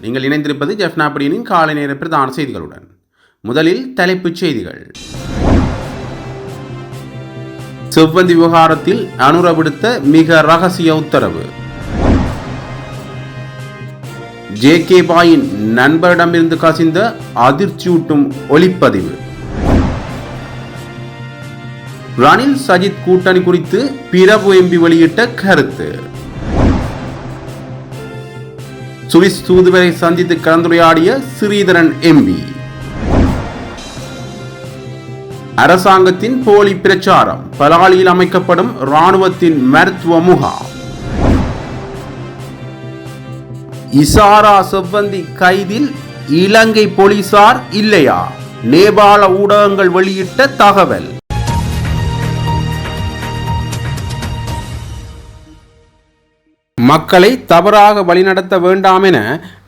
நீங்கள் இணைந்திருப்பது ஜெஃப்னாபடியின் காலை நேர பிரதான செய்திகளுடன். முதலில் தலைப்புச் செய்திகள். செவ்வந்தி விவகாரத்தில் அனுர விடுத்த மிக ரகசிய உத்தரவு. ஜே கே பாயின் நண்பரிடமிருந்து கசிந்த அதிர்ச்சியூட்டும் ஒளிப்பதிவு. ரணில் சஜித் கூட்டணி குறித்து பிரபு எம்பி வெளியிட்ட கருத்து. சுவிஸ் தூதுவரை சந்தித்து கலந்துரையாடிய ஸ்ரீதரன் எம்பி அரசாங்கத்தின் போலி பிரச்சாரம் பலாலியில் அமைக்கப்படும் ராணுவத்தின் மருத்துவ முகாம். இசாரா செவ்வந்தி கைதில் இலங்கை போலீசார் இல்லையா? நேபாள ஊடகங்கள் வெளியிட்ட தகவல். மக்களை தவறாக வழிநடத்த வேண்டாம் என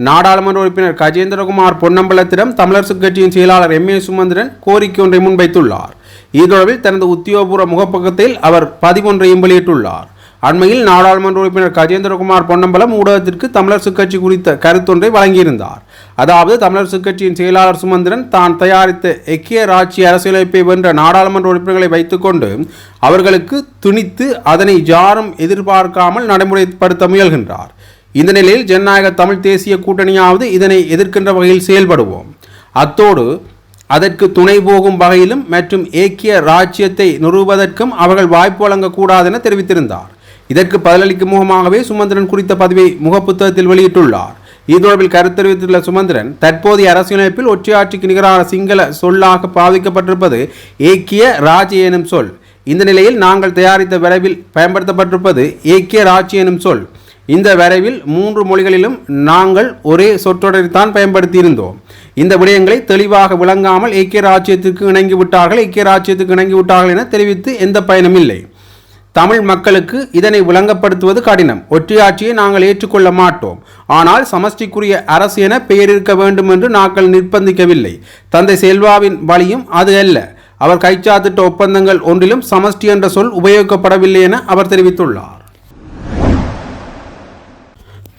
நாடாளுமன்ற உறுப்பினர் கஜேந்திரகுமார் பொன்னம்பலத்திடம் தமிழரசுக் கட்சியின் செயலாளர் எம் ஏ சுமந்திரன் கோரிக்கை ஒன்றை முன்வைத்துள்ளார். இது தொடர்பில் தனது உத்தியோகபூர்வ முகப்பக்கத்தில் அவர் பதிவொன்றையும் வெளியிட்டுள்ளார். அண்மையில் நாடாளுமன்ற உறுப்பினர் கஜேந்திரகுமார் பொன்னம்பலம் ஊடகத்திற்கு தமிழர் கட்சி குறித்த கருத்தொன்றை வழங்கியிருந்தார். அதாவது தமிழர் கட்சியின் செயலாளர் சுமந்திரன் தான் தயாரித்த எக்கிய ராட்சிய அரசியலமைப்பை வென்ற நாடாளுமன்ற உறுப்பினர்களை வைத்துக்கொண்டு அவர்களுக்கு துணித்து அதனை யாரும் எதிர்பார்க்காமல் நடைமுறைப்படுத்த முயல்கின்றார். இந்த நிலையில் ஜனநாயக தமிழ் தேசிய கூட்டணியாவது இதனை எதிர்க்கின்ற வகையில் செயல்படுவோம். அத்தோடு அதற்கு துணை போகும் வகையிலும் மற்றும் ஏக்கிய ராஜ்யத்தை நிறுவுவதற்கும் அவர்கள் வாய்ப்பு வழங்கக்கூடாது என தெரிவித்திருந்தார். இதற்கு பதிலளிக்கும் முகமாகவே சுமந்திரன் குறித்த பதிவை முகப்புத்தகத்தில் வெளியிட்டுள்ளார். இது தொடர்பில் கருத்து தெரிவித்துள்ள சுமந்திரன் தற்போதைய அரசியலமைப்பில் ஒற்றையாட்சிக்கு நிகரான சிங்கள சொல்லாக பாவிக்கப்பட்டிருப்பது ஏக்கிய ராஜ் எனும் சொல். இந்த நிலையில் நாங்கள் தயாரித்த வரைவில் பயன்படுத்தப்பட்டிருப்பது ஏக்கிய ராஜ் எனும் சொல். இந்த வரைவில் மூன்று மொழிகளிலும் நாங்கள் ஒரே சொற்றொடரைத்தான் பயன்படுத்தியிருந்தோம். இந்த விடயங்களை தெளிவாக விளங்காமல் ஐக்கிய ராஜ்யத்திற்கு இணங்கிவிட்டார்கள் ஐக்கிய ராஜ்யத்துக்கு இணங்கிவிட்டார்கள் என தெரிவித்து எந்த பயனும் இல்லை. தமிழ் மக்களுக்கு இதனை விளங்கப்படுத்துவது கடினம். ஒற்றையாட்சியை நாங்கள் ஏற்றுக்கொள்ள மாட்டோம். ஆனால் சமஷ்டிக்குரிய அரசு என பெயர் இருக்க வேண்டும் என்று நாங்கள் நிர்பந்திக்கவில்லை தந்தை செல்வாவின் வழியும் அது அல்ல. அவர் கைச்சாத்திட்ட ஒப்பந்தங்கள் ஒன்றிலும் சமஷ்டி என்ற சொல் உபயோகிக்கப்படவில்லை என அவர் தெரிவித்துள்ளார்.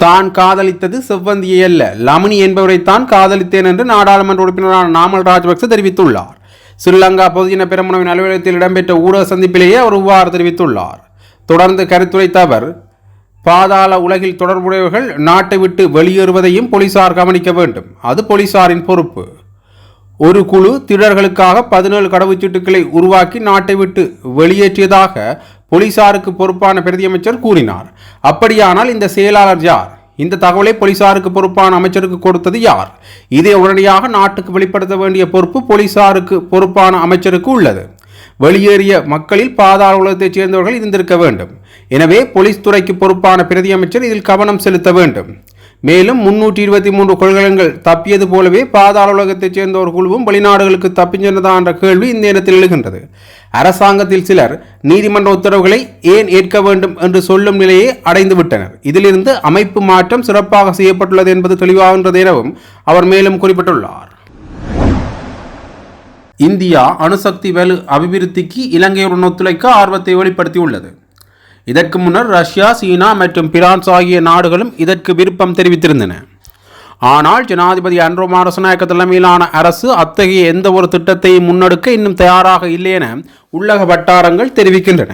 தான் காதலித்தது செவ்வந்தியை அல்ல. லமினி என்பவரைத்தான் காதலித்தேன் என்று நாடாளுமன்ற உறுப்பினரான நாமல் ராஜபக்ச தெரிவித்துள்ளார். ஸ்ரீலங்கா பொதுஜன பெருமனவின் அலுவலகத்தில் இடம்பெற்ற ஊடக சந்திப்பிலேயே அவர் இவ்வாறு தெரிவித்துள்ளார். தொடர்ந்து கருத்துரைத்த அவர் பாதாள உலகில் தொடர்புடையவர்கள் நாட்டை விட்டு வெளியேறுவதையும் போலீசார் கவனிக்க வேண்டும். அது போலீசாரின் பொறுப்பு. ஒரு குழு திருடர்களுக்காக பதினேழு கடவுச்சீட்டுகளை உருவாக்கி நாட்டை விட்டு வெளியேற்றியதாக போலீசாருக்கு பொறுப்பான பிரதியமைச்சர் கூறினார். அப்படியானால் இந்த செயலாளர் யார்? இந்த தகவலை போலீசாருக்கு பொறுப்பான அமைச்சருக்கு கொடுத்தது யார்? இதை உடனடியாக நாட்டுக்கு வெளிப்படுத்த வேண்டிய பொறுப்பு போலீசாருக்கு பொறுப்பான அமைச்சருக்கு உள்ளது. வெளியேறிய மக்களில் பாதாள உலகத்தைச் சேர்ந்தவர்கள் இருந்திருக்க வேண்டும். எனவே போலீஸ் துறைக்கு பொறுப்பான பிரதி அமைச்சர் இதில் கவனம் செலுத்த வேண்டும். மேலும் முன்னூற்றி இருபத்தி மூன்று கொள்கலன்கள் தப்பியது போலவே பாதாள உலகத்தைச் சேர்ந்த ஒரு குழுவும் வெளிநாடுகளுக்கு தப்பிச் சென்றதா என்ற கேள்வி இந்த நேரத்தில் எழுகின்றது. அரசாங்கத்தில் சிலர் நீதிமன்ற உத்தரவுகளை ஏன் ஏற்க வேண்டும் என்று சொல்லும் நிலையை அடைந்து விட்டனர். இதிலிருந்து அமைப்பு மாற்றம் சிறப்பாக செய்யப்பட்டுள்ளது என்பது தெளிவாகின்றது எனவும் அவர் மேலும் குறிப்பிட்டுள்ளார். இந்தியா அணுசக்தி வலு அபிவிருத்திக்கு இலங்கையுடன் ஒத்துழைக்க ஆர்வத்தை வெளிப்படுத்தியுள்ளது. இதற்கு முன்னர் ரஷ்யா சீனா மற்றும் பிரான்ஸ் ஆகிய நாடுகளும் இதற்கு விருப்பம் தெரிவித்திருந்தன. ஆனால் ஜனாதிபதி அன்ரோ மாரசநாயக்க தலைமையிலான அரசு அத்தகைய எந்த ஒரு திட்டத்தையும் முன்னெடுக்க இன்னும் தயாராக இல்லை என உள்ளக வட்டாரங்கள் தெரிவிக்கின்றன.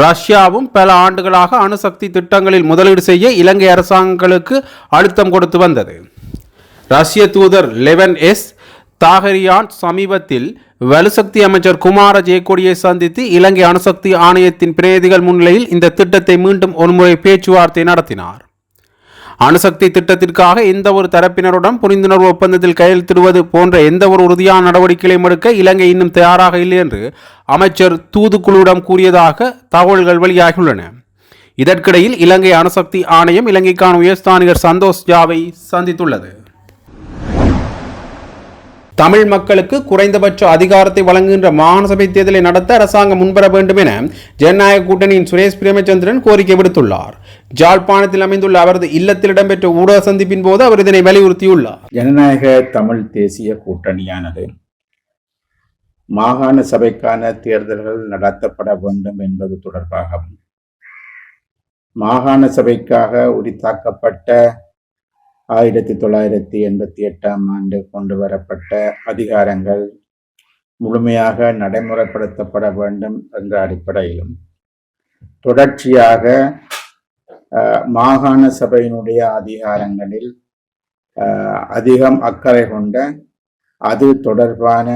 ரஷ்யாவும் பல ஆண்டுகளாக அணுசக்தி திட்டங்களில் முதலீடு செய்ய இலங்கை அரசாங்கங்களுக்கு அழுத்தம் கொடுத்து வந்தது. ரஷ்ய தூதர் லெவன் எஸ் தாகரியான் சமீபத்தில் வலுசக்தி அமைச்சர் குமார ஜெயக்கொடியை சந்தித்து இலங்கை அணுசக்தி ஆணையத்தின் பிரதிநிதிகள் முன்னிலையில் இந்த திட்டத்தை மீண்டும் ஒருமுறை பேச்சுவார்த்தை நடத்தினார். அணுசக்தி திட்டத்திற்காக எந்த ஒரு தரப்பினருடன் புரிந்துணர்வு ஒப்பந்தத்தில் கையெழுத்திடுவது போன்ற எந்த ஒரு உறுதியான நடவடிக்கைகளையும் எடுக்க இலங்கை இன்னும் தயாராக இல்லை என்று அமைச்சர் தூதுக்குழுவிடம் கூறியதாக தகவல்கள் வெளியாகியுள்ளன. இதற்கிடையில் இலங்கை அணுசக்தி ஆணையம் இலங்கைக்கான உயர்ஸ்தானிகர் சந்தோஷ் ஜாவை சந்தித்துள்ளது. தமிழ் மக்களுக்கு குறைந்தபட்ச அதிகாரத்தை வழங்குகின்ற மாகாணசபை தேர்தலை நடத்த அரசாங்கம் முன்வர வேண்டும் என ஜனநாயக கூட்டணியின் சுரேஷ் பிரேமச்சந்திரன் கோரிக்கை விடுத்துள்ளார். ஜாழ்ப்பாணத்தில் அமைந்துள்ள அவரது இல்லத்தில் இடம்பெற்ற ஊடக சந்திப்பின் போது அவர் இதனை வலியுறுத்தியுள்ளார். ஜனநாயக தமிழ் தேசிய கூட்டணியானது மாகாண சபைக்கான தேர்தல்கள் நடத்தப்பட வேண்டும் என்பது தொடர்பாகவும் மாகாண சபைக்காக உரித்தாக்கப்பட்ட ஆயிரத்தி தொள்ளாயிரத்தி எண்பத்தி எட்டாம் ஆண்டு கொண்டு வரப்பட்ட அதிகாரங்கள் முழுமையாக நடைமுறைப்படுத்தப்பட வேண்டும் என்ற அடிப்படையிலும். தொடர்ச்சியாக மாகாண சபையினுடைய அதிகாரங்களில் அதிகம் அக்கறை கொண்ட அது தொடர்பான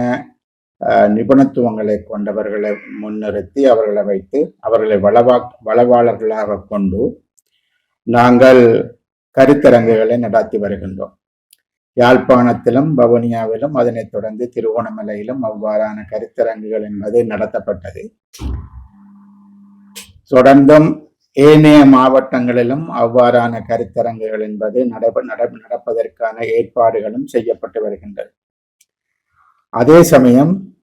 நிபுணத்துவங்களை கொண்டவர்களை முன்னிறுத்தி அவர்களை வைத்து அவர்களை வளவா வளவாளர்களாக கொண்டு நாங்கள் கருத்தரங்குகளை நடத்தி வருகின்றோம். யாழ்ப்பாணத்திலும் வவுனியாவிலும் அதனைத் தொடர்ந்து திருவோணமலையிலும் அவ்வாறான கருத்தரங்குகள் என்பது நடத்தப்பட்டது. தொடர்ந்தும் ஏனைய மாவட்டங்களிலும் அவ்வாறான கருத்தரங்குகள் என்பது நடப்ப நட- நடப்பதற்கான ஏற்பாடுகளும் செய்யப்பட்டு வருகின்றது அதே சமயம்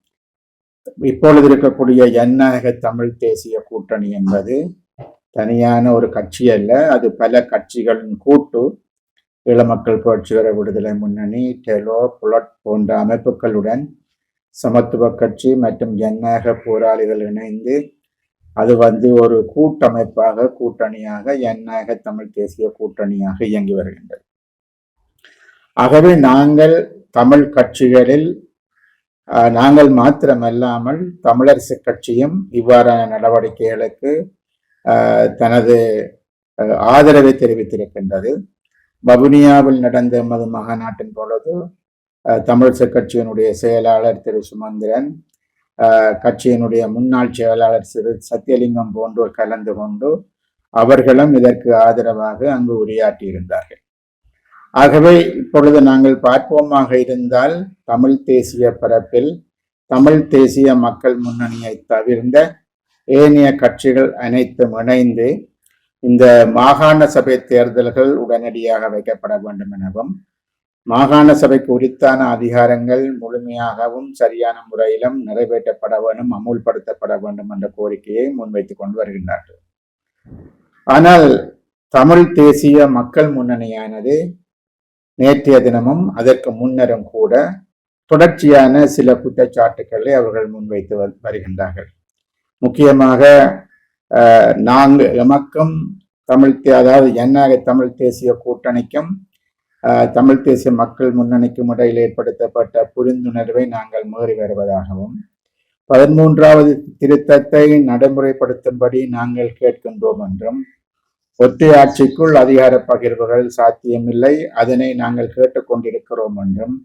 இப்பொழுது இருக்கக்கூடிய ஜனநாயக தமிழ் தேசிய கூட்டணி என்பது தனியான ஒரு கட்சி அல்ல அது பல கட்சிகளின் கூட்டு. ஈழமக்கள் புரட்சிகர விடுதலை முன்னணி டெலோ புலட் போன்ற அமைப்புகளுடன் சமத்துவ கட்சி மற்றும் ஜனநாயக போராளிகள் இணைந்து அது வந்து ஒரு கூட்டமைப்பாக கூட்டணியாக ஜனநாயக தமிழ் தேசிய கூட்டணியாக இயங்கி வருகின்றது. ஆகவே நாங்கள் தமிழ் கட்சிகளில் நாங்கள் மாத்திரமல்லாமல் தமிழரசு கட்சியும் இவ்வாறான நடவடிக்கைகளுக்கு தனது ஆதரவை தெரிவித்திருக்கின்றது. வவுனியாவில் நடந்த எமது மகாநாட்டின் பொழுது தமிழ்ச கட்சியினுடைய செயலாளர் திரு சுமந்திரன் கட்சியினுடைய முன்னாள் செயலாளர் திரு சத்தியலிங்கம் போன்றோர் கலந்து கொண்டு அவர்களும் இதற்கு ஆதரவாக அங்கு உரையாற்றியிருந்தார்கள். ஆகவே இப்பொழுது நாங்கள் பார்ப்போமாக இருந்தால் தமிழ் தேசிய பரப்பில் தமிழ் தேசிய மக்கள் முன்னணியை தவிர்ந்த ஏனைய கட்சிகள் அனைத்தும் இணைந்து இந்த மாகாண சபை தேர்தல்கள் உடனடியாக வைக்கப்பட வேண்டும் எனவும் மாகாண சபைக்கு உரித்தான அதிகாரங்கள் முழுமையாகவும் சரியான முறையிலும் நிறைவேற்றப்பட வேண்டும் அமுல்படுத்தப்பட வேண்டும் என்ற கோரிக்கையை முன்வைத்துக் கொண்டு வருகின்றார்கள். ஆனால் தமிழ் தேசிய மக்கள் முன்னணியானது நேற்றைய தினமும் அதற்கு முன்னரும் கூட தொடர்ச்சியான சில குற்றச்சாட்டுக்களை அவர்கள் முன்வைத்து வருகின்றார்கள். முக்கியமாக நாங்கள் எமக்கும் தமிழ் அதாவது ஜனநாயக தமிழ் தேசிய கூட்டணிக்கும் தமிழ் தேசிய மக்கள் முன்னணிக்கும் இடையில் ஏற்படுத்தப்பட்ட புரிந்துணர்வை நாங்கள் மீறி வருவதாகவும் பதிமூன்றாவது திருத்தத்தை நடைமுறைப்படுத்தும்படி நாங்கள் கேட்கின்றோம் என்றும் ஒத்தி ஆட்சிக்குள் அதிகார பகிர்வுகள் சாத்தியமில்லை அதனை நாங்கள் கேட்டுக்கொண்டிருக்கிறோம் என்றும்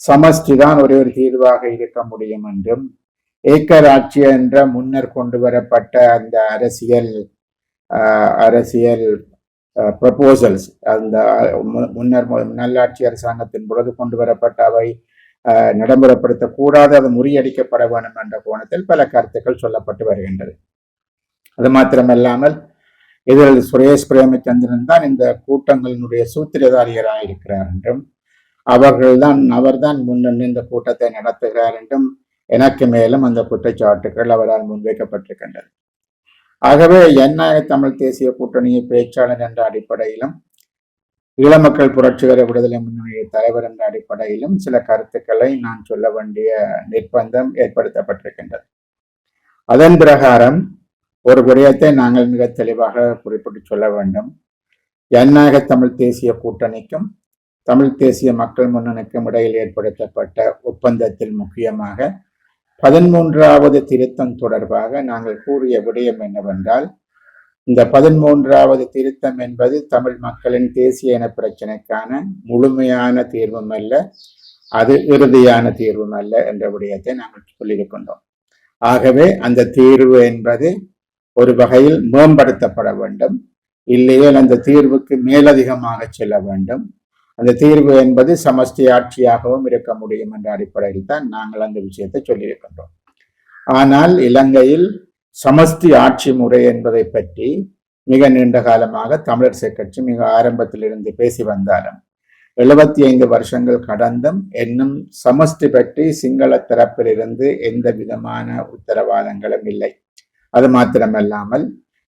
சமஷ்டி தான் ஒரே ஒரு தீர்வாக இருக்க முடியும் என்றும் ஏக்கர் ஆட்சி என்ற முன்னர் கொண்டு வரப்பட்ட அந்த அரசியல் அரசியல் ப்ரப்போசல்ஸ் அந்த மு- முன்னர் நல்லாட்சி அரசாங்கத்தின் பொழுது கொண்டு வரப்பட்ட அவை நடைமுறைப்படுத்தக்கூடாது அது முறியடிக்கப்பட வேண்டும் என்ற கோணத்தில் பல கருத்துக்கள் சொல்லப்பட்டு வருகின்றது. அது மாத்திரமல்லாமல் இதில் சுரேஷ் பிரேமச்சந்திரன் தான் இந்த கூட்டங்களினுடைய சூத்திரதாரியராக இருக்கிறார் என்றும் அவர்கள்தான் அவர்தான் முன்னின்று இந்த கூட்டத்தை நடத்துகிறார் என்றும் எனக்கு மேலும் அந்த குற்றச்சாட்டுகள் அவரால் முன்வைக்கப்பட்டிருக்கின்றது ஆகவே ஜனநாயக தமிழ் தேசிய கூட்டணியை பேச்சாளர் என்ற அடிப்படையிலும் ஈழமக்கள் புரட்சிகர விடுதலை முன்னணிய தலைவர் என்ற அடிப்படையிலும் சில கருத்துக்களை நான் சொல்ல வேண்டிய நிர்பந்தம் ஏற்படுத்தப்பட்டிருக்கின்றது. அதன் பிரகாரம் ஒரு விடயத்தை நாங்கள் மிக தெளிவாக குறிப்பிட்டு சொல்ல வேண்டும். ஜனநாயக தமிழ் தேசிய கூட்டணிக்கும் தமிழ் தேசிய மக்கள் முன்னணிக்கும் இடையில் ஏற்படுத்தப்பட்ட ஒப்பந்தத்தில் முக்கியமாக பதிமூன்றாவது திருத்தம் தொடர்பாக நாங்கள் கூறிய விடயம் என்னவென்றால் இந்த பதிமூன்றாவது திருத்தம் என்பது தமிழ் மக்களின் தேசிய இன பிரச்சனைக்கான முழுமையான தீர்வும் அல்ல அது இறுதியான தீர்வும் அல்ல என்ற விடயத்தை நாங்கள் சொல்லியிருக்கின்றோம் ஆகவே அந்த தீர்வு என்பது ஒரு வகையில் மேம்படுத்தப்பட வேண்டும். இல்லையேல் அந்த தீர்வுக்கு மேலதிகமாக செல்ல வேண்டும். அந்த தீர்வு என்பது சமஷ்டி ஆட்சியாகவும் இருக்க முடியும் என்ற அடிப்படையில் தான் நாங்கள் அந்த விஷயத்தை சொல்லியிருக்கின்றோம். ஆனால் இலங்கையில் சமஷ்டி ஆட்சி முறை என்பதை பற்றி மிக நீண்ட காலமாக தமிழரசு கட்சி மிக ஆரம்பத்திலிருந்து பேசி வந்தாலும் எழுபத்தி ஐந்து வருஷங்கள் கடந்தும் இன்னும் சமஷ்டி பற்றி சிங்கள தரப்பிலிருந்து எந்த விதமான உத்தரவாதங்களும் இல்லை. அது மாத்திரமல்லாமல்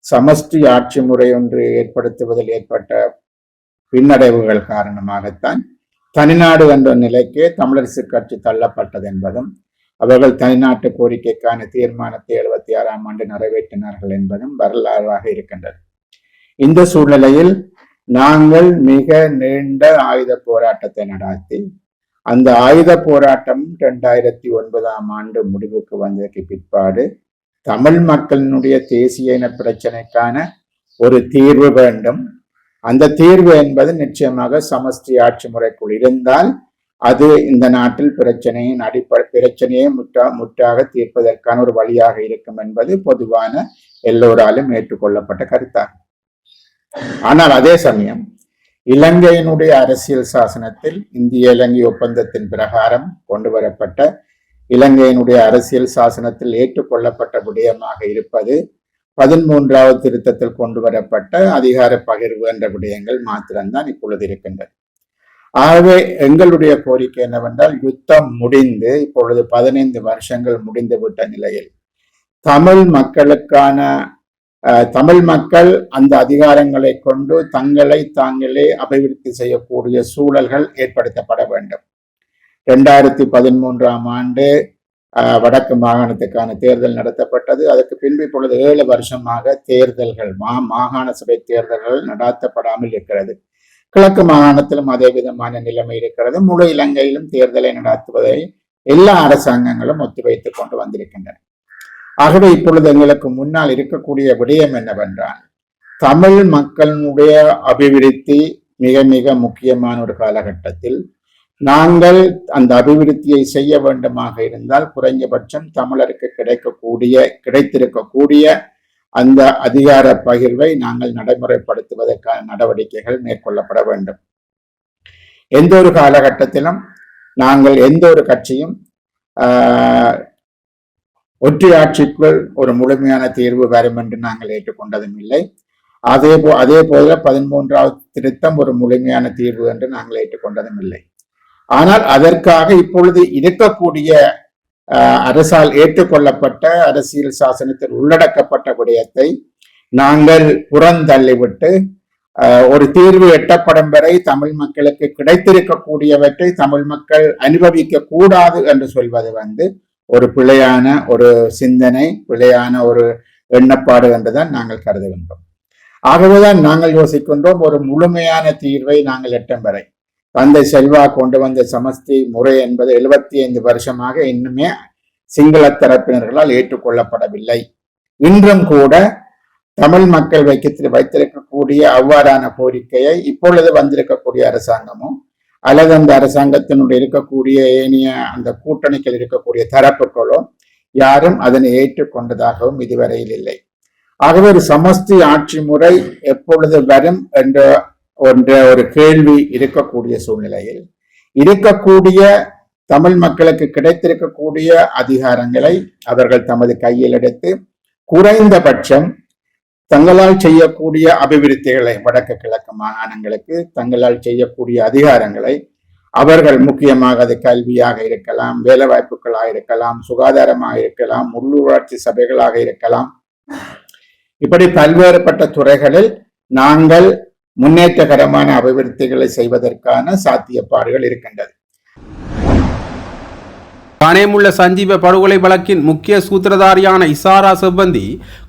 சமஷ்டி ஆட்சி முறை ஒன்று ஏற்படுத்துவதில் ஏற்பட்ட பின்னடைவுகள் காரணமாகத்தான் தனிநாடு என்ற நிலைக்கு தமிழரசு கட்சி தள்ளப்பட்டது என்பதும் அவர்கள் தனிநாட்டு கோரிக்கைக்கான தீர்மானத்தை எழுபத்தி ஆறாம் ஆண்டு நிறைவேற்றினார்கள் என்பதும் வரலாறாக இருக்கின்றது. இந்த சூழ்நிலையில் நாங்கள் மிக நீண்ட ஆயுத போராட்டத்தை நடாத்தி அந்த ஆயுத போராட்டம் ரெண்டாயிரத்தி ஒன்பதாம் ஆண்டு முடிவுக்கு வந்ததற்கு பிற்பாடு தமிழ் மக்களினுடைய தேசிய இன பிரச்சனைக்கான ஒரு தீர்வு வேண்டும் அந்த தீர்வு என்பது நிச்சயமாக சமஷ்டி ஆட்சி முறைக்குள் இருந்தால் அது இந்த நாட்டில் பிரச்சனையின் அடிப்படை பிரச்சனையை முற்றா முற்றாக தீர்ப்பதற்கான ஒரு வழியாக இருக்கும் என்பது பொதுவான எல்லோராலும் ஏற்றுக்கொள்ளப்பட்ட கருத்தாகும் ஆனால் அதே சமயம் இலங்கையினுடைய அரசியல் சாசனத்தில் இந்திய இலங்கை ஒப்பந்தத்தின் பிரகாரம் கொண்டு வரப்பட்ட இலங்கையினுடைய அரசியல் சாசனத்தில் ஏற்றுக்கொள்ளப்பட்ட விடயமாக இருப்பது பதிமூன்றாவது திருத்தத்தில் கொண்டு வரப்பட்ட அதிகார பகிர்வு என்ற விடயங்கள் மாத்திரம்தான் இப்பொழுது இருக்கின்றது. ஆகவே எங்களுடைய கோரிக்கை என்னவென்றால் யுத்தம் முடிந்து இப்பொழுது பதினைந்து வருஷங்கள் முடிந்துவிட்ட நிலையில் தமிழ் மக்களுக்கான தமிழ் மக்கள் அந்த அதிகாரங்களை கொண்டு தங்களை தாங்களே அபிவிருத்தி செய்யக்கூடிய சூழல்கள் ஏற்படுத்தப்பட வேண்டும். இரண்டாயிரத்தி பதிமூன்றாம் ஆண்டு வடக்கு மாகாணத்துக்கான தேர்தல் நடத்தப்பட்டது. அதற்கு பின்பு இப்பொழுது ஏழு வருஷமாக தேர்தல்கள் மா மாகாண சபை தேர்தல்கள் நடாத்தப்படாமல் இருக்கிறது. கிழக்கு மாகாணத்திலும் அதே விதமான நிலைமை இருக்கிறது. முழு இலங்கையிலும் தேர்தலை நடத்துவதை எல்லா அரசாங்கங்களும் ஒத்திவைத்துக் கொண்டு வந்திருக்கின்றன. ஆகவே இப்பொழுது எங்களுக்கு முன்னால் இருக்கக்கூடிய விடயம் என்னவென்றால் தமிழ் மக்களுடைய அபிவிருத்தி மிக மிக முக்கியமான ஒரு காலகட்டத்தில் நாங்கள் அந்த அபிவிருத்தியை செய்ய வேண்டுமாக இருந்தால் குறைஞ்சபட்சம் தமிழருக்கு கிடைக்கக்கூடிய கிடைத்திருக்கக்கூடிய அந்த அதிகார பகிர்வை நாங்கள் நடைமுறைப்படுத்துவதற்கான நடவடிக்கைகள் மேற்கொள்ளப்பட வேண்டும். எந்த ஒரு காலகட்டத்திலும் நாங்கள் எந்த ஒரு கட்சியும் ஆஹ், ஒற்றையாட்சிக்குள் ஒரு முழுமையான தீர்வு வரும் என்று நாங்கள் ஏற்றுக்கொண்டதும் இல்லை. அதே போ அதே போல பதிமூன்றாவது திருத்தம் ஒரு முழுமையான தீர்வு என்று நாங்கள் ஏற்றுக்கொண்டதும் இல்லை. ஆனால் அதற்காக இப்பொழுது இருக்கக்கூடிய ஆஹ், அரசால் ஏற்றுக்கொள்ளப்பட்ட அரசியல் சாசனத்தில் உள்ளடக்கப்பட்ட விடயத்தை நாங்கள் புறந்தள்ளிவிட்டு ஒரு தீர்வு எட்டப்படும் வரை தமிழ் மக்களுக்கு கிடைத்திருக்கக்கூடியவற்றை தமிழ் மக்கள் அனுபவிக்க கூடாது என்று சொல்வது வந்து ஒரு பிழையான ஒரு சிந்தனை பிழையான ஒரு எண்ணப்பாடு என்றுதான் நாங்கள் கருதுகின்றோம். ஆகவேதான் நாங்கள் யோசிக்கின்றோம் ஒரு முழுமையான தீர்வை நாங்கள் எட்டும் வரை. தந்தை செல்வா கொண்டு வந்த சமஸ்தி முறை என்பது எழுபத்தி ஐந்து வருஷமாக இன்னுமே சிங்கள தரப்பினர்களால் ஏற்றுக்கொள்ளப்படவில்லை. இன்றும் கூட தமிழ் மக்கள் வைக்க வைத்திருக்கக்கூடிய அவ்வாறான கோரிக்கையை இப்பொழுது வந்திருக்கக்கூடிய அரசாங்கமும் அல்லது அந்த அரசாங்கத்தினுடைய இருக்கக்கூடிய ஏனைய அந்த கூட்டணிகள் இருக்கக்கூடிய தரப்புகளோ யாரும் அதனை ஏற்றுக்கொண்டதாகவும் இதுவரையில் இல்லை. ஆகவே ஒரு சமஸ்தி ஆட்சி முறை எப்பொழுது வரும் என்ற என்ற ஒரு கேள்வி இருக்கக்கூடிய சூழ்நிலையில் இருக்கக்கூடிய தமிழ் மக்களுக்கு கிடைத்திருக்கக்கூடிய அதிகாரங்களை அவர்கள் தமது கையில் எடுத்து குறைந்தபட்சம் தங்களால் செய்யக்கூடிய அபிவிருத்திகளை வடக்கு கிழக்கு மாகாணங்களுக்கு தங்களால் செய்யக்கூடிய அதிகாரங்களை அவர்கள் முக்கியமாக அது கல்வியாக இருக்கலாம் வேலை வாய்ப்புகளாக இருக்கலாம் சுகாதாரமாக இருக்கலாம் உள்ளூராட்சி சபைகளாக இருக்கலாம். இப்படி பல்வேறுபட்ட துறைகளில் நாங்கள் முன்னேற்றகரமான அபிவிருத்திகளை செய்வதற்கான சாத்தியப்பாடுகள் இருக்கின்றது. கனேமுள்ள சஞ்சீவ படுகொலை வழக்கின் முக்கிய சூத்திரதாரியான இசாரா செவ்வந்தி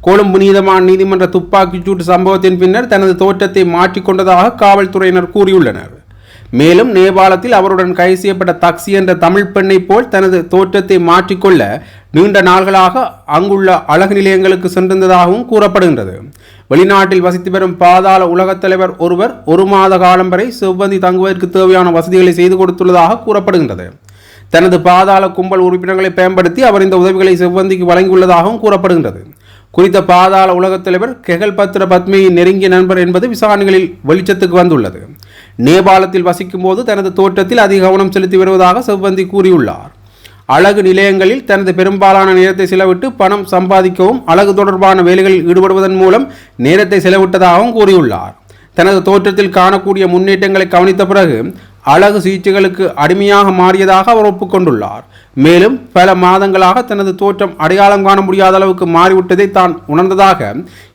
கொழும்பு நீதமான நீதிமன்ற துப்பாக்கிச்சூட்டு சம்பவத்தின் பின்னர் தனது தோற்றத்தை மாற்றிக்கொண்டதாக காவல்துறையினர் கூறியுள்ளனர். மேலும் நேபாளத்தில் அவருடன் கைது செய்யப்பட்ட தக்சி என்ற தமிழ் பெண்ணைப் போல் தனது தோற்றத்தை மாற்றிக்கொள்ள நீண்ட நாள்களாக அங்குள்ள அழகு நிலையங்களுக்கு சென்றிருந்ததாகவும் கூறப்படுகின்றது. வெளிநாட்டில் வசித்து வரும் பாதாள உலகத் தலைவர் ஒருவர் ஒரு மாத காலம் வரை செவ்வந்தி தங்குவதற்கு தேவையான வசதிகளை செய்து கொடுத்துள்ளதாக கூறப்படுகின்றது. தனது பாதாள கும்பல் உறுப்பினர்களை பயன்படுத்தி அவர் இந்த உதவிகளை செவ்வந்திக்கு வழங்கியுள்ளதாகவும் கூறப்படுகின்றது. குறித்த பாதாள உலகத் தலைவர் கெகல் பத்ர பத்மியின் நெருங்கிய நண்பர் என்பது விசாரணைகளில் வெளிச்சத்துக்கு வந்துள்ளது. நேபாளத்தில் வசிக்கும் போது தனது தோற்றத்தில் அதிக கவனம் செலுத்தி வருவதாக செவ்வந்தி கூறியுள்ளார். அழகு நிலையங்களில் தனது பெரும்பாலான நேரத்தை செலவிட்டு பணம் சம்பாதிக்கவும் அழகு தொடர்பான வேலைகளில் ஈடுபடுவதன் மூலம் நேரத்தை செலவிட்டதாகவும் கூறியுள்ளார். தனது தோற்றத்தில் காணக்கூடிய முன்னேற்றங்களை கவனித்த பிறகு அழகு சிகிச்சைகளுக்கு அடிமையாக மாறியதாக அவர் ஒப்புக்கொண்டுள்ளார். மேலும் பல மாதங்களாக தனது தோற்றம் அடையாளம் காண முடியாத அளவுக்கு மாறிவிட்டதை தான் உணர்ந்ததாக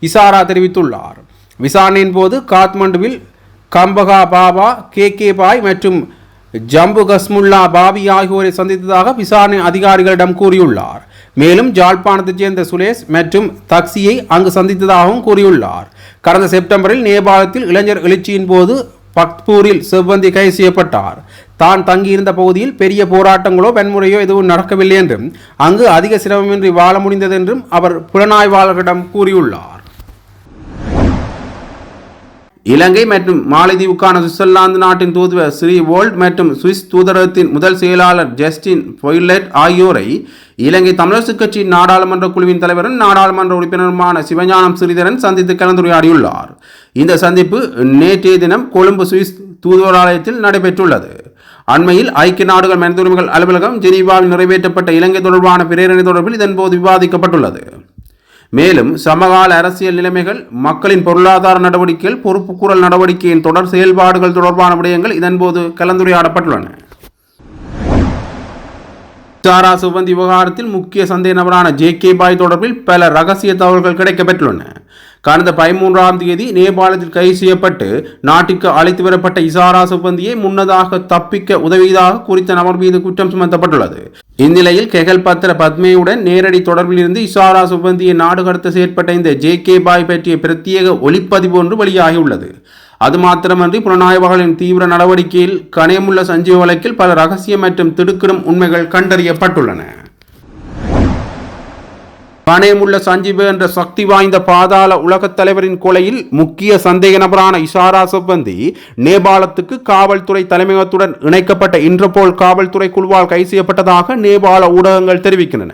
இசாரா தெரிவித்துள்ளார். விசாரணையின் போது காத்மண்டுவில் கம்பகா பாபா கே கே பாய் மற்றும் ஜம்பு கஸ்முல்லா பாபி ஆகியோரை சந்தித்ததாக விசாரணை அதிகாரிகளிடம் கூறியுள்ளார். மேலும் ஜாழ்ப்பாணத்தைச் சேர்ந்த சுரேஷ் மற்றும் தக்சியை அங்கு சந்தித்ததாகவும் கூறியுள்ளார். கடந்த செப்டம்பரில் நேபாளத்தில் இளைஞர் எழுச்சியின் போது பக்பூரில் செவ்வந்தி கைது செய்யப்பட்டார். தான் தங்கியிருந்த பகுதியில் பெரிய போராட்டங்களோ வன்முறையோ எதுவும் நடக்கவில்லை என்றும் அங்கு அதிக சிரமமின்றி வாழ முடிந்தது என்றும் அவர் புலனாய்வாளர்களிடம் கூறியுள்ளார். இலங்கை மற்றும் மாலைதீவுக்கான சுவிட்சர்லாந்து நாட்டின் தூதுவர் ஸ்ரீ வோல்ட் மற்றும் சுவிஸ் தூதரகத்தின் முதல் செயலாளர் ஜஸ்டின் பொய்லெட் ஆகியோரை இலங்கை தமிழரசுக் கட்சியின் நாடாளுமன்ற குழுவின் தலைவரும் நாடாளுமன்ற உறுப்பினருமான சிவஞானம் ஸ்ரீதரன் சந்தித்து கலந்துரையாடியுள்ளார். இந்த சந்திப்பு நேற்றைய தினம் கொழும்பு சுவிஸ் தூதுவராலயத்தில் நடைபெற்றுள்ளது. அண்மையில் ஐக்கிய நாடுகள் மனித உரிமைகள் அலுவலகம் ஜெனீவாவில் நிறைவேற்றப்பட்ட இலங்கை தொடர்பான பிரேரணை தொடர்பில் இதன்போது விவாதிக்கப்பட்டுள்ளது. மேலும் சமகால அரசியல் நிலைமைகள் மக்களின் பொருளாதார நடவடிக்கைகள் பொறுப்புக்கூறல் நடவடிக்கையின் தொடர் செயல்பாடுகள் தொடர்பான விடயங்கள் இதன்போது கலந்துரையாடப்பட்டுள்ளன. தாரா சுகந்தி விவகாரத்தில் முக்கிய சந்தேக நபரான ஜே கே பாய் தொடர்பில் பல ரகசிய தகவல்கள் கிடைக்கப்பெற்றுள்ளன கடந்த பதிமூன்றாம் தேதி நேபாளத்தில் கைது செய்யப்பட்டு நாட்டிற்கு அழைத்து வரப்பட்ட இசாரா சுபந்தியை முன்னதாக தப்பிக்க உதவியதாக குறித்த நபர் மீது குற்றம் சுமத்தப்பட்டுள்ளது. இந்நிலையில் கெகல் பத்திர பத்மேயுடன் நேரடி தொடர்பில் இருந்து இசாரா சுபந்தியை நாடு கடத்த செயற்பட்ட இந்த ஜே கே பாய் பற்றிய பிரத்யேக ஒளிப்பதிவு ஒன்று வெளியாகியுள்ளது. அது மாத்திரமன்றி புலனாய்வாளர்களின் தீவிர நடவடிக்கையில் கனயமுள்ள சஞ்சீவ வழக்கில் பல ரகசிய மற்றும் திடுக்கிடும் உண்மைகள் கண்டறியப்பட்டுள்ளன. கணயமுள்ள சஞ்சீவ் என்ற சக்தி வாய்ந்த பாதாள உலகத் தலைவரின் கொலையில் முக்கிய சந்தேக நபரான இஷாரா செவ்வந்தி நேபாளத்துக்கு காவல்துறை தலைமையகத்துடன் இணைக்கப்பட்ட இன்டர்போல் காவல்துறை குழுவால் கைது செய்யப்பட்டதாக நேபாள ஊடகங்கள் தெரிவிக்கின்றன.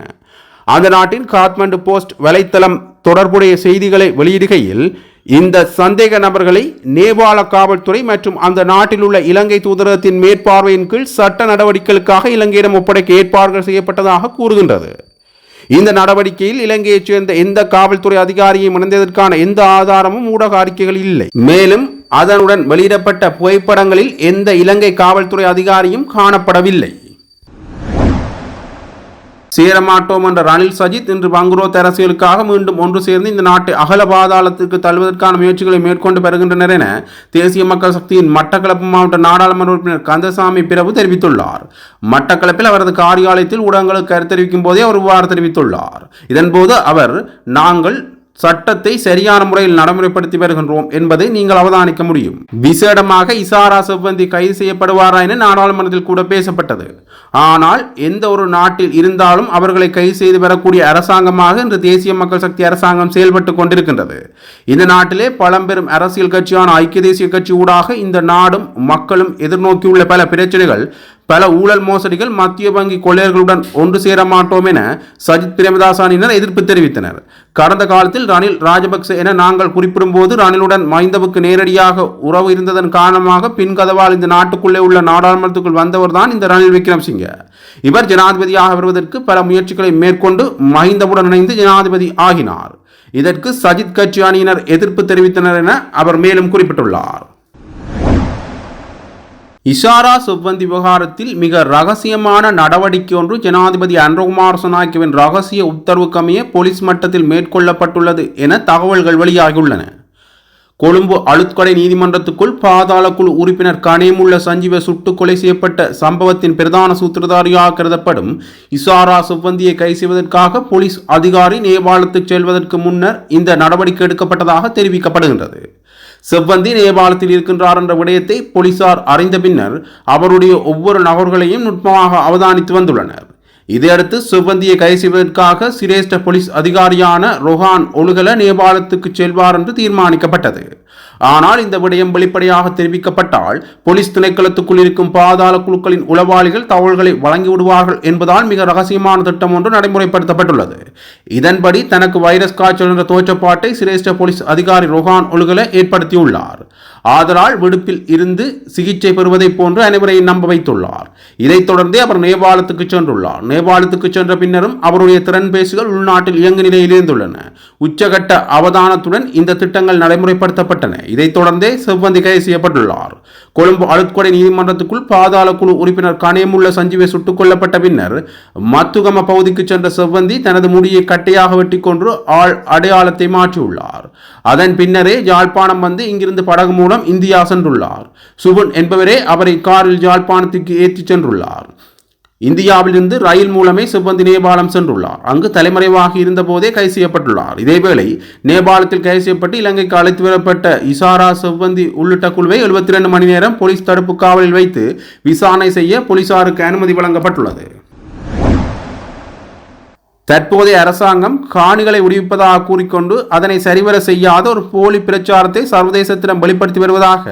அந்த நாட்டின் காத்மண்டு போஸ்ட் வலைத்தளம் தொடர்புடைய செய்திகளை வெளியிடுகையில் இந்த சந்தேக நபர்களை நேபாள காவல்துறை மற்றும் அந்த நாட்டில் உள்ள இலங்கை தூதரகத்தின் மேற்பார்வையின் கீழ் சட்ட நடவடிக்கைகளுக்காக இலங்கையிடம் ஒப்படைக்க ஏற்பாடுகள் செய்யப்பட்டதாக கூறுகின்றது. இந்த நடவடிக்கையில் இலங்கையைச் சேர்ந்த எந்த காவல்துறை அதிகாரியையும் இணைந்ததற்கான எந்த ஆதாரமும் ஊடக அறிக்கைகள் இல்லை. மேலும் அதனுடன் வெளியிடப்பட்ட புகைப்படங்களில் எந்த இலங்கை காவல்துறை அதிகாரியும் காணப்படவில்லை. சேரமாட்டோம் என்ற ரணில் சஜித் இன்று பங்குரோத் அரசியலுக்காக மீண்டும் ஒன்று சேர்ந்து இந்த நாட்டை அகல பாதாளத்திற்கு தள்ளுவதற்கான முயற்சிகளை மேற்கொண்டு வருகின்றனர் என தேசிய மக்கள் சக்தியின் மட்டக்களப்பு மாவட்ட நாடாளுமன்ற உறுப்பினர் கந்தசாமி பிரபு தெரிவித்துள்ளார். மட்டக்களப்பில் அவரது காரியாலயத்தில் ஊடகங்களுக்கு கருத்தரிவிக்கும் போதே அவர் இவ்வாறு தெரிவித்துள்ளார். இதன்போது அவர் நாங்கள் சட்டத்தை சரியான முறையில் நடைமுறைப்படுத்தி வருகின்றோம் என்பதை நீங்கள் அவதானிக்க முடியும். விசேடமாக இசாரா செவ்வந்தி கைது செய்யப்படுவாரா என நாடாளுமன்றத்தில் கூட பேசப்பட்டது. ஆனால் எந்த ஒரு நாட்டில் இருந்தாலும் அவர்களை கைது செய்து வரக்கூடிய அரசாங்கமாக இன்று தேசிய மக்கள் சக்தி அரசாங்கம் செயல்பட்டு கொண்டிருக்கின்றது. இந்த நாட்டிலே பழம்பெரும் அரசியல் கட்சியான ஐக்கிய தேசிய கட்சி ஊடாக இந்த நாடும் மக்களும் எதிர்நோக்கியுள்ள பல பிரச்சனைகள் பல ஊழல் மோசடிகள் மத்திய வங்கி கொள்ளையர்களுடன் ஒன்று சேர மாட்டோம் என சஜித் பிரேமதாசானியினர் எதிர்ப்பு தெரிவித்தனர். கடந்த காலத்தில் ரணில் ராஜபக்சே என நாங்கள் குறிப்பிடும் போது ரணிலுடன் மைந்தவுக்கு நேரடியாக உறவு இருந்ததன் காரணமாக பின்கதவால் இந்த நாட்டுக்குள்ளே உள்ள நாடாளுமன்றத்துக்குள் வந்தவர் தான் இந்த ரணில் விக்ரம்சிங்க. இவர் ஜனாதிபதியாக வருவதற்கு பல முயற்சிகளை மேற்கொண்டு மஹிந்தவுடன் இணைந்து ஜனாதிபதி ஆகினார். இதற்கு சஜித் கட்சி அணியினர் எதிர்ப்பு தெரிவித்தனர் என அவர் மேலும் குறிப்பிட்டுள்ளார். இஷாரா செவ்வந்தி விவகாரத்தில் மிக ரகசியமான நடவடிக்கை ஒன்று ஜனாதிபதி அன்றகுமார் சனாக்கிவின் ரகசிய உத்தரவுக்கமைய போலீஸ் மட்டத்தில் மேற்கொள்ளப்பட்டுள்ளது என தகவல்கள் வெளியாகியுள்ளன. கொழும்பு அழுத்கொலை நீதிமன்றத்துக்குள் பாதாள குழு உறுப்பினர் கனேமுள்ள சஞ்சீவ சுட்டு கொலை செய்யப்பட்ட சம்பவத்தின் பிரதான சூத்திரதாரியாக கருதப்படும் இசாரா செவ்வந்தியை கை செய்வதற்காக போலீஸ் அதிகாரி நேபாளத்துக்கு செல்வதற்கு முன்னர் இந்த நடவடிக்கை எடுக்கப்பட்டதாக தெரிவிக்கப்படுகின்றது. செவ்வந்தி நேபாளத்தில் இருக்கின்றார் என்ற விடயத்தை போலீசார் அறிந்த பின்னர் அவருடைய ஒவ்வொரு நபர்களையும் நுட்பமாக அவதானித்து வந்துள்ளனர். இதையடுத்து செவ்வந்தியை கைது செய்வதற்காக சிரேஷ்ட போலீஸ் அதிகாரியான ரொஹான் ஒழுகல நேபாளத்துக்கு செல்வார் என்று தீர்மானிக்கப்பட்டது. ஆனால் இந்த விடயம் வெளிப்படையாக தெரிவிக்கப்பட்டால் போலீஸ் திணைக்களத்துக்குள் இருக்கும் பாதாள குழுக்களின் உளவாளிகள் தகவல்களை வழங்கிவிடுவார்கள் என்பதால் மிக ரகசியமான திட்டம் ஒன்று நடைமுறைப்படுத்தப்பட்டுள்ளது. இதன்படி தனக்கு வைரஸ் காய்ச்சல் என்ற தோற்றப்பாட்டை சிரேஷ்ட போலீஸ் அதிகாரி ரொஹான் ஒழுகல ஏற்படுத்தியுள்ளார். ஆதலால் விடுப்பில் இருந்து சிகிச்சை பெறுவதைப் போன்று அனைவரையும் நம்ப வைத்துள்ளார். இதைத் தொடர்ந்தே அவர் நேபாளத்துக்கு சென்றுள்ளார். நேபாளத்துக்கு சென்ற பின்னரும் அவருடைய திறன்பேசிகள் உள்நாட்டில் இயங்கு நிலையில் இருந்துள்ளன. உச்சகட்ட அவதானத்துடன் இந்த திட்டங்கள் நடைமுறைப்படுத்தப்பட்டன. இதைத் தொடர்ந்தே செவ்வந்தி கைது செய்யப்பட்டுள்ளார். கொழும்பு அழுத்கொடை நீதிமன்றத்துக்குள் பாதாள குழு உறுப்பினர் கனேமுள்ள சஞ்சீவை சுட்டுக் கொல்லப்பட்ட பின்னர் மத்துகம பகுதிக்கு சென்ற செவ்வந்தி தனது முடியை கட்டையாக வெட்டி கொன்று ஆள் அடையாளத்தை மாற்றியுள்ளார். அதன் பின்னரே யாழ்ப்பாணம் வந்து இங்கிருந்து படகு மூலம் இந்தியா சென்றுள்ளார். சுபன் என்பவரே அவரை காரில் யாழ்ப்பாணத்துக்கு ஏற்றிச் சென்றுள்ளார். இந்தியாவிலிருந்து ரயில் மூலமே சிவந்தி நேபாளம் சென்றுள்ளார். அங்கு தலைமறைவாக இருந்தபோதே கைது செய்யப்பட்டுள்ளார். இதேவேளை நேபாளத்தில் கைது செய்யப்பட்டு இலங்கைக்கு அழைத்து வரப்பட்ட இசாரா செவ்வந்தி உள்ளிட்ட குழுவை எழுபத்தி ரெண்டு மணி நேரம் போலீஸ் தடுப்பு காவலில் வைத்து விசாரணை செய்ய போலீசாருக்கு அனுமதி வழங்கப்பட்டுள்ளது. தற்போதைய அரசாங்கம் காணிகளை விடுவிப்பதாக கூறிக்கொண்டு அதனை சரிவர செய்யாத ஒரு போலி பிரச்சாரத்தை சர்வதேசத்திடம் வெளிப்படுத்தி வருவதாக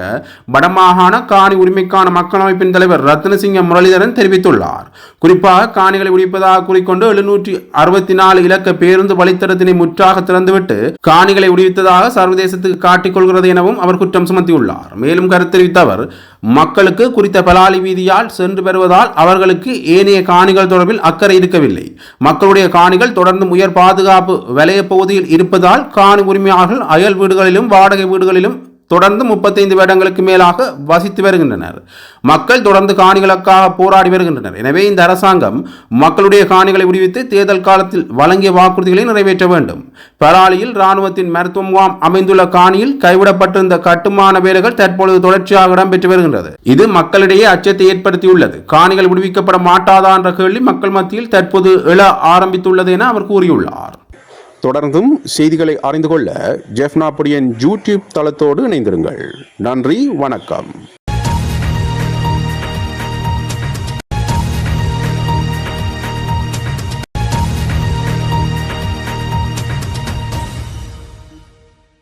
வடமாகாண காணி உரிமைக்கான மக்கள் அமைப்பின் தலைவர் ரத்னசிங்க முரளிதரன் தெரிவித்துள்ளார். குறிப்பாக காணிகளை விடுவிப்பதாக கூறிக்கொண்டு எழுநூற்றி அறுபத்தி நாலு இலக்க பேருந்து வழித்தடத்தினை முற்றாக திறந்துவிட்டு காணிகளை விடுவித்ததாக சர்வதேசத்துக்கு காட்டிக் கொள்கிறது எனவும் அவர் குற்றம் சுமத்தியுள்ளார். மேலும் கருத்து தெரிவித்த அவர் மக்களுக்கு குறித்த பலாலி வீதியால் சென்று பெறுவதால் அவர்களுக்கு ஏனைய காணிகள் தொடர்பில் அக்கறை இருக்கவில்லை. மக்களுடைய காணிகள் தொடர்ந்து உயர் பாதுகாப்பு வலய பகுதியில் இருப்பதால் காணி உரிமையாளர்கள் அயல் வீடுகளிலும் வாடகை வீடுகளிலும் தொடர்ந்து முப்பத்தைந்து வருடங்களுக்கு மேலாக வசித்து வருகின்றனர். மக்கள் தொடர்ந்து காணிகளுக்காக போராடி வருகின்றனர். எனவே இந்த அரசாங்கம் மக்களுடைய காணிகளை விடுவித்து தேர்தல் காலத்தில் வழங்கிய வாக்குறுதிகளை நிறைவேற்ற வேண்டும். பராலியில் இராணுவத்தின் மருத்துவ முகாம் அமைந்துள்ள காணியில் கைவிடப்பட்டிருந்த கட்டுமான வேலைகள் தற்பொழுது தொடர்ச்சியாக இடம்பெற்று வருகின்றது. இது மக்களிடையே அச்சத்தை ஏற்படுத்தியுள்ளது. காணிகள் விடுவிக்கப்பட மாட்டாதா என்ற கேள்வி மக்கள் மத்தியில் தற்போது எழ ஆரம்பித்துள்ளது என அவர் கூறியுள்ளார். தொடர்ந்தும் செய்திகளை அறிந்து கொள்ள ஜெஃப்னாப்புடியன் யூடியூப் தளத்தோடு இணைந்திருங்கள். நன்றி வணக்கம்.